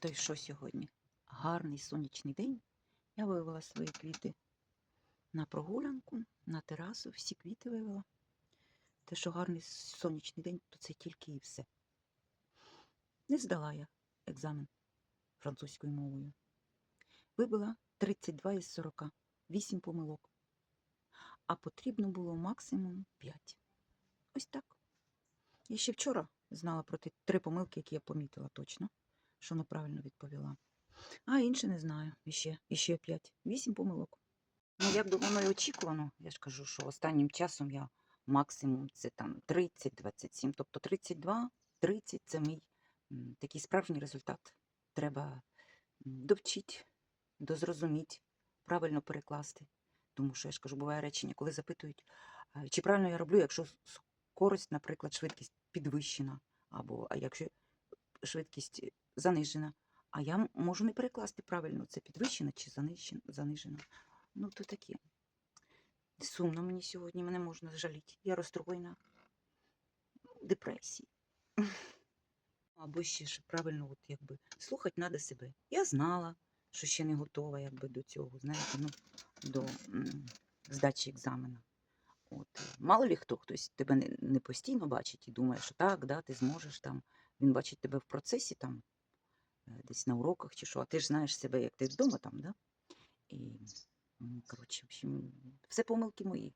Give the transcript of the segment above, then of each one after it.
То й що сьогодні? Гарний сонячний день. Я вивела свої квіти на прогулянку, на терасу, всі квіти вивела. Те, що гарний сонячний день, то це тільки і все. Не здала я екзамен французькою мовою. Вибила 32 із 40, 8 помилок. А потрібно було максимум 5. Ось так. Я ще вчора знала про ті три помилки, які я помітила точно, що неправильно відповіла. А інше не знаю. Іще, іще 5. 8 помилок. Ну, як би воно і очікувано, я ж кажу, що останнім часом я максимум це там 30-27. Тобто 32, 30 це мій такий справжній результат. Треба довчити, дозрозуміти, правильно перекласти. Тому що я ж кажу, буває речення, коли запитують, чи правильно я роблю, якщо скорость, наприклад, швидкість підвищена, або а якщо швидкість занижена. А я можу не перекласти правильно, це підвищена чи занижена. Ну, то таке. Сумно мені сьогодні, мене можна жаліти. Я розстроєна депресії. Або ще ж правильно, от якби слухати треба себе. Я знала, що ще не готова якби до цього, знаєте, ну, до здачі екзамена. От, е, мало лі хто, хтось тебе не, постійно бачить і думає, що так, да, ти зможеш там. Він бачить тебе в процесі там, десь на уроках чи що, а ти ж знаєш себе, як ти вдома там, да? І, коротше, в общем, все помилки мої.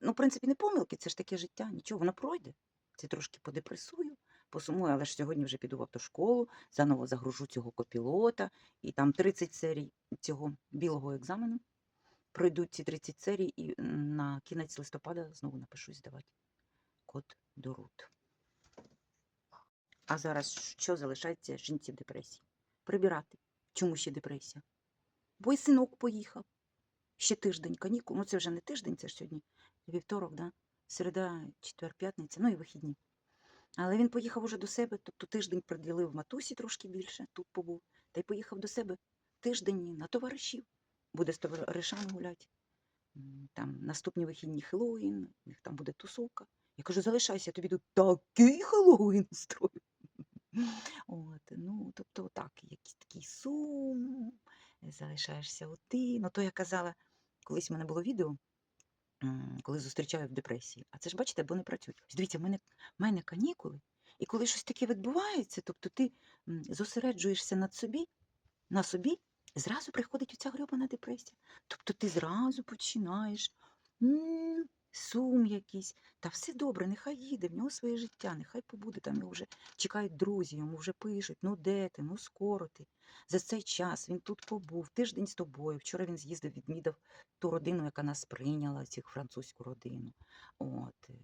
Ну, в принципі, не помилки, це ж таке життя, нічого, воно пройде. Це трошки подепресую, посумую, але ж сьогодні вже піду в автошколу, заново загружу цього копілота, і там 30 серій цього білого екзамену. Пройдуть ці 30 серій, і на кінець листопада знову напишу здавати код до РУТ. А зараз що залишається жінці в депресії? Прибирати. Чому ще депресія? Бо і синок поїхав. Ще тиждень канікул. Ну це вже не тиждень, це ж сьогодні вівторок, да? середа, четвер, п'ятниця, ну і вихідні. Але він поїхав уже до себе, тобто тиждень приділив матусі трошки більше, тут побув, та й поїхав до себе тиждень на товаришів. Буде з товаришами гуляти. Там наступні вихідні Хеллоуін, у них там буде тусовка. Я кажу, залишайся, тобі тут такий Хеллоуін устрою. От, ну, тобто, так, якийсь такий сум, залишаєшся один. Ну, то я казала, колись в мене було відео, коли зустрічаю в депресії. А це ж бачите, бо не працюють. Дивіться, в мене, мене канікули, і коли щось таке відбувається, тобто ти зосереджуєшся над собі, на собі, зразу приходить оця грьобана депресія. Тобто ти зразу починаєш сум якийсь, та все добре, нехай їде, в нього своє життя, нехай побуде, там його вже чекають друзі, йому вже пишуть, ну де ти, ну скоро ти. За цей час він тут побув, тиждень з тобою. Вчора він з'їздив, відмідав ту родину, яка нас прийняла, цю французьку родину. От. е,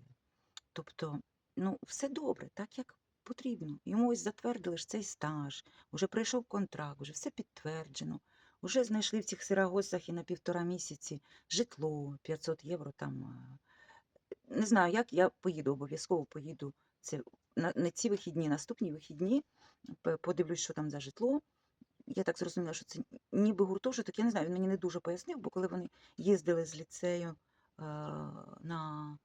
Тобто, ну, все добре, так як потрібно. Йому ось затвердили ж цей стаж, вже прийшов контракт, вже все підтверджено. Уже знайшли в цих Сирагосах і на півтора місяці житло 500 євро там. Не знаю, як я поїду, обов'язково поїду. Це на ці вихідні, наступні вихідні. Подивлюсь, що там за житло. Я так зрозуміла, що це ніби гуртожиток. Я не знаю, він мені не дуже пояснив, бо коли вони їздили з ліцею е, на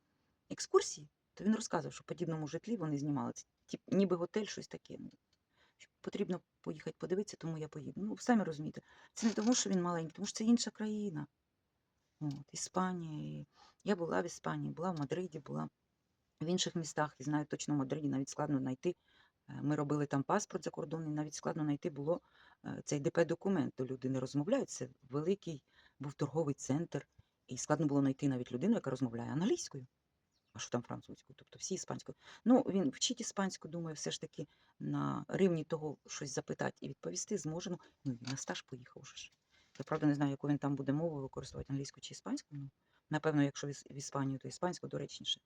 екскурсії, то він розказував, що в подібному житлі вони знімали. Це ніби готель, щось таке. Потрібно поїхати подивитися, тому я поїду. Ну, самі розумієте, це не тому, що він маленький, тому що це інша країна. От, Іспанія. Я була в Іспанії, була в Мадриді, була в інших містах. І знаю точно в Мадриді навіть складно знайти. Е, Ми робили там паспорт закордонний, навіть складно знайти було е, цей ДП-документ. То люди не розмовляють. Це великий був торговий центр, і складно було знайти навіть людину, яка розмовляє англійською. А що там французькою? Тобто всі іспанською. Ну, він вчить іспанську, думаю, все ж таки на рівні того щось запитати і відповісти зможе. Ну, ну на стаж поїхав ж. Я правда не знаю, яку він там буде мову використовувати англійську чи іспанську. Ну, напевно, якщо в Іспанію, то іспанську доречніше.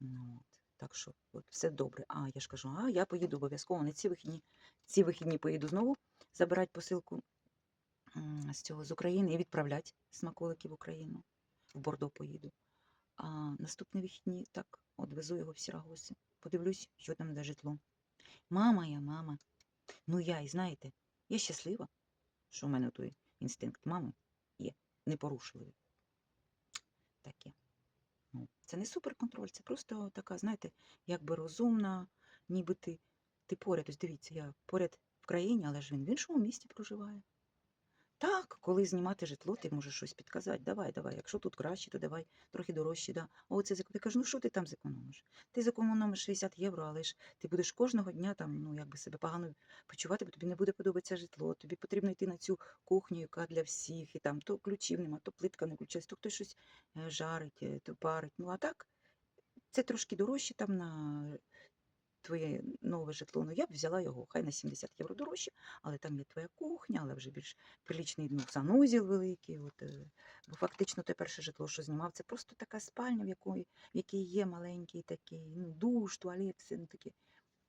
Ну, от. Так що от, все добре. А я ж кажу, а я поїду обов'язково не ці вихідні. Ці вихідні поїду знову забирати посилку з цього з України і відправляти смаколики в Україну. В Бордо поїду. А наступні вихідні так одвезу його в Сірагоси. Подивлюсь, що там за житло. Мама я, мама. Ну я і знаєте, я щаслива, що в мене той інстинкт мами є непорушливий. Таке. Ну, це не суперконтроль, це просто така, знаєте, якби розумна, ніби ти, ти поряд. Ось дивіться, я поряд в країні, але ж він в іншому місті проживає. Так, коли знімати житло, ти можеш щось підказати. Давай, давай. Якщо тут краще, то давай трохи дорожче. Да. А оце ти кажеш, ну що ти там зекономиш? Ти зекономиш 60 євро, але ж ти будеш кожного дня там, ну якби себе погано почувати, бо тобі не буде подобатися житло. Тобі потрібно йти на цю кухню, яка для всіх, і там то ключів нема, то плитка не включається, то хтось щось е, жарить, е, то парить. Ну а так, це трошки дорожче там на твоє нове житло. Ну я б взяла його, хай на 70 євро дорожче, але там є твоя кухня, але вже більш прилічний ну, санузел великий. От, е, бо фактично те перше житло, що знімав, це просто така спальня, в якої, в якій є маленький такий, ну, душ, туалет, все ну, таке.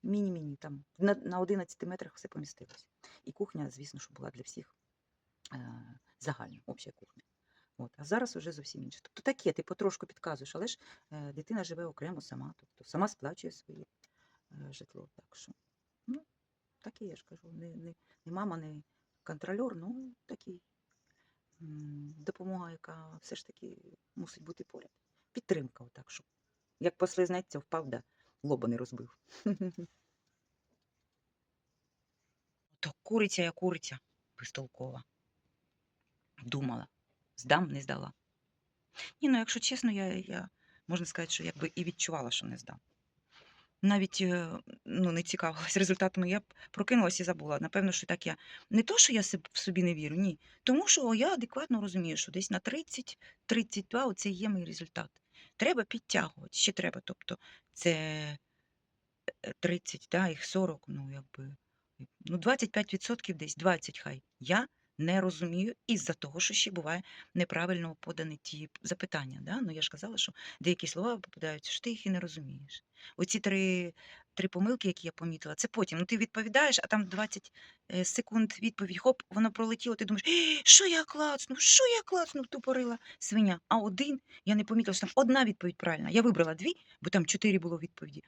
Міні-міні там на, на 11 метрах все помістилося. І кухня, звісно, що була для всіх е, загальна, обща кухня. От, а зараз вже зовсім інше. Тобто таке, ти потрошку підказуєш, але ж е, дитина живе окремо сама, тобто сама сплачує своє е, житло. Так що, ну, таке я ж кажу, не, не, не мама, не контрольор, ну такий допомога, яка все ж таки мусить бути поряд. Підтримка, отак, щоб як послизнеться, впав, да лоба не розбив. То куриця я куриця безтолкова. Думала, здам, не здала. Ні, ну якщо чесно, я, я можна сказати, що якби і відчувала, що не здам. Навіть е, ну, не цікавилась результатами. Я прокинулася і забула. Напевно, що так я не то, що я в собі не вірю, ні. Тому що я адекватно розумію, що десь на 30-32 оце є мій результат. Треба підтягувати, ще треба. Тобто це е, 30, да, їх 40, ну якби. Ну, 25% десь, 20 хай. Я не розумію із-за того, що ще буває неправильно подані ті запитання. Да? Ну, я ж казала, що деякі слова попадаються, що ти їх і не розумієш. Оці три, три помилки, які я помітила, це потім. Ну, ти відповідаєш, а там 20 е, секунд відповідь, хоп, воно пролетіло, ти думаєш, «Е, що я клацнув, що я клацнув, тупорила свиня. А один, я не помітила, що там одна відповідь правильна. Я вибрала дві, бо там чотири було відповіді.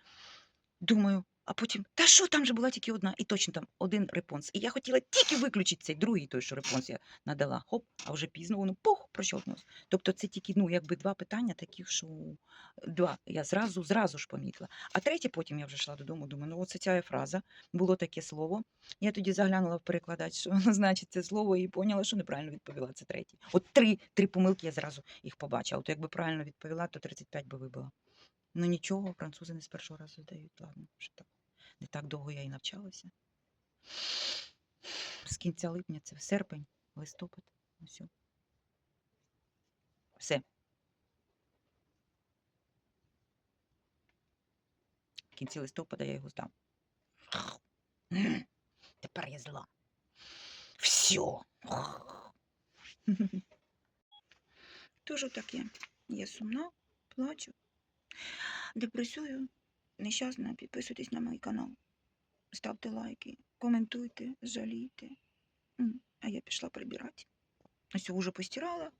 Думаю, а потім, та що там же була тільки одна, і точно там один репонс. І я хотіла тільки виключити цей другий той, що репонс я надала. Хоп, а вже пізно воно пух, прощолкнулося. Тобто це тільки ну, якби два питання таких, що два. Я зразу, зразу ж помітила. А третє, потім я вже йшла додому, думаю, ну оце ця фраза, було таке слово. Я тоді заглянула в перекладач, що воно значить це слово, і поняла, що неправильно відповіла. Це третє. От три, три помилки я зразу їх побачила. От якби правильно відповіла, то 35 би вибила. Ну нічого, французи не з першого разу здають. Ладно, вже так. Не так довго я і навчалася. З кінця липня це серпень, листопад. Ось. Все. В кінці листопада я його здам. Тепер я зла. Все. Тоже таке. Я сумна, плачу, депресую, нещасна. Підписуйтесь на мій канал. Ставте лайки, коментуйте, жалійте. А я пішла прибирати. Ось вже постирала.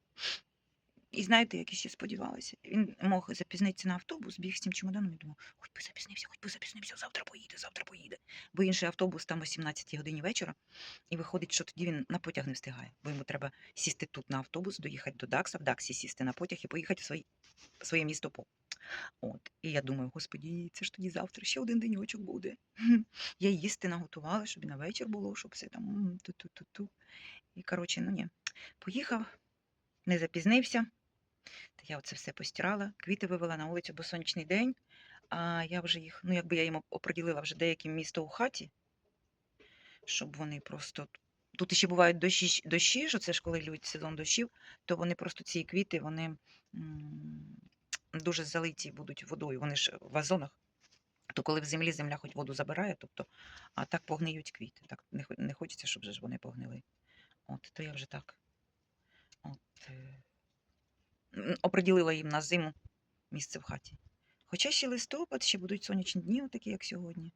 І знаєте, як я ще сподівалася. Він мог запізнитися на автобус, біг з цим чемоданом і думав, хоч би запізнився, хоч би запізнився, завтра поїде, завтра поїде. Бо інший автобус там о 17 годині вечора, і виходить, що тоді він на потяг не встигає, бо йому треба сісти тут на автобус, доїхати до Дакса, в Даксі сісти на потяг і поїхати в своє, в своє місто по. От. І я думаю, господі, це ж тоді завтра ще один денечок буде. Я їсти наготувала, щоб і на вечір було, щоб все там ту-ту-ту-ту. І коротше, ну ні. Поїхав, не запізнився. Та я оце все постирала, квіти вивела на вулицю, бо сонячний день. А я вже їх, ну якби я їм оприділила вже деяке місто у хаті, щоб вони просто. Тут ще бувають дощі, дощі, що це ж коли лють сезон дощів, то вони просто ці квіти, вони дуже залиті будуть водою. Вони ж в вазонах. То коли в землі земля хоч воду забирає, тобто, а так погниють квіти. Так не, не хочеться, щоб же ж вони погнили. От, то я вже так. От, е, оприділила їм на зиму місце в хаті. Хоча ще листопад, ще будуть сонячні дні, такі, як сьогодні.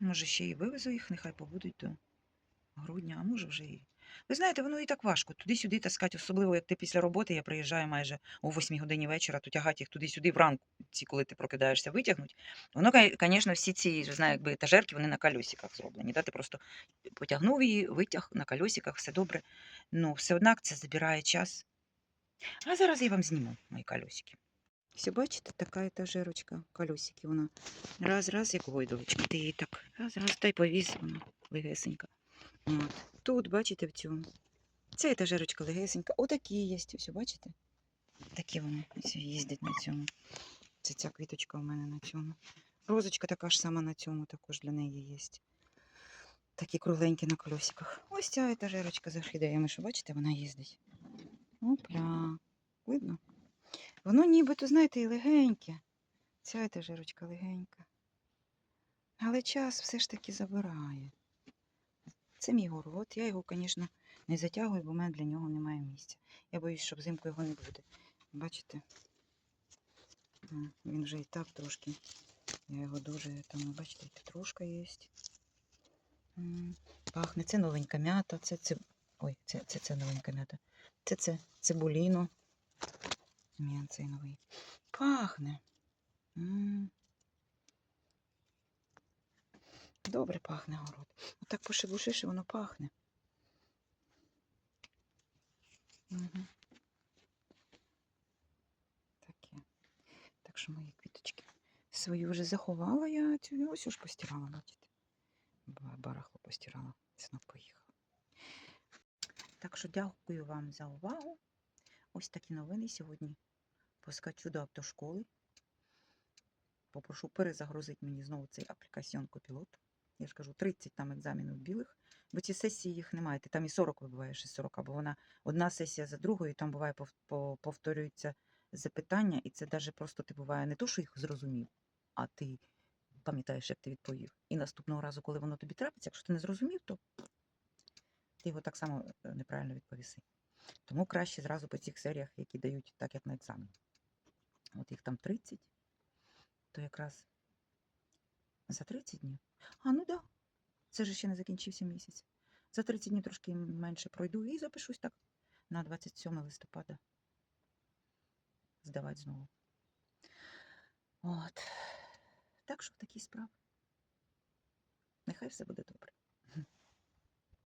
Може, ще і вивезу їх, нехай побудуть до грудня, а може вже і. Ви знаєте, воно і так важко. Туди-сюди таскати, особливо як ти після роботи, я приїжджаю майже о 8 годині вечора, то тягати їх туди-сюди вранку, ці, коли ти прокидаєшся, витягнуть. Воно, звісно, всі ці ви якби етажерки, вони на кольосиках зроблені. Да? Ти просто потягнув її, витяг на кольосиках, все добре. Ну, все однак це забирає час. А зараз я вам зніму мої кольосики. Все, бачите, така етажерочка, колесики вона. Раз, раз, як гойдовочка. Ти її так раз, раз, та й повіз вона легесенька. От. Тут, бачите, в цьому. Ця етажерочка легесенька. Отакі є. Ось, бачите? Такі вони ось їздять на цьому. Це ця квіточка у мене на цьому. Розочка така ж сама на цьому, також для неї є. Такі кругленькі на колесиках. Ось ця етажерочка з орхідеями, що бачите, вона їздить. Опля. Видно? Воно нібито, знаєте, і легеньке. Ця етажерочка легенька. Але час все ж таки забирає. Це мій город. Я його, звісно, не затягую, бо в мене для нього немає місця. Я боюсь, що взимку його не буде. Бачите? Він вже і так трошки. Я його дуже там, бачите, петрушка є. Пахне. Це новенька м'ята, це це. Ой, це, це, це новенька м'ята. Це це цибуліно. М'ян цей новий. Пахне. Добре пахне город. Отак пошебушиш, і воно пахне. Угу. Таке. Так що мої квіточки. Свою вже заховала я цю. Ось уж постирала, бачите. Барахло постирала. Синок поїхав. Так що дякую вам за увагу. Ось такі новини сьогодні. Поскачу до автошколи. Попрошу перезагрузити мені знову цей аплікаціон Копілот. Я ж кажу, 30 там екзамінів білих, бо ці сесії їх немає. Ти там і 40 вибиваєш із 40, бо вона одна сесія за другою, там буває повторюються запитання, і це навіть просто ти буває не то, що їх зрозумів, а ти пам'ятаєш, як ти відповів. І наступного разу, коли воно тобі трапиться, якщо ти не зрозумів, то ти його так само е, неправильно відповіси. Тому краще зразу по цих серіях, які дають так, як на екзамен. От їх там 30, то якраз за 30 днів. А, ну. Да. Це ж ще не закінчився місяць. За 30 днів трошки менше пройду і запишусь так на 27 листопада. Здавати знову. От. Так що такі справи. Нехай все буде добре.